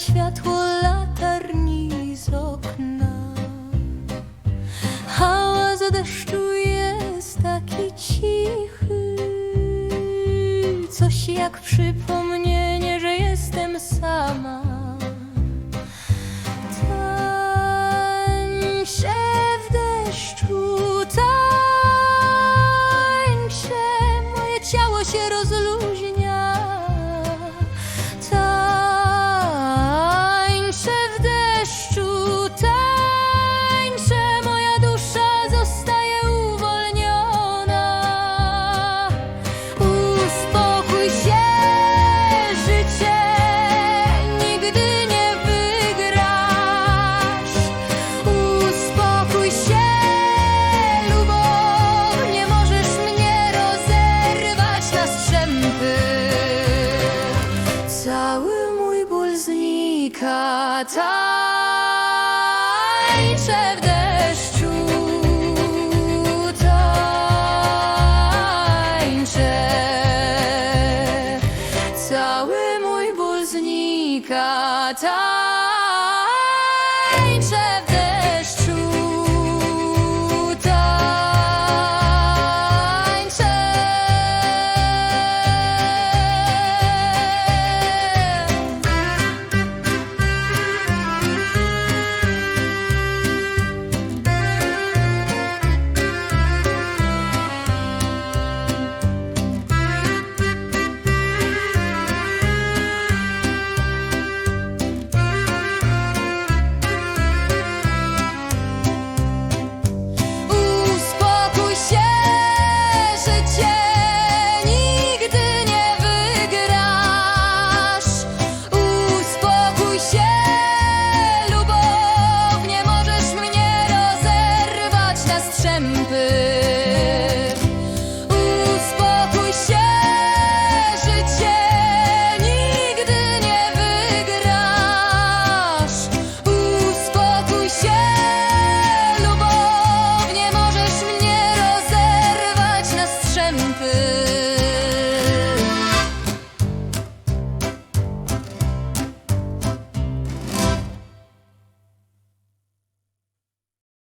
światło latarni z okna. Hałas deszczu jest taki cichy, coś jak przypomina. Muzyka tańcze w deszczu Tańczę. Cały mój ból znika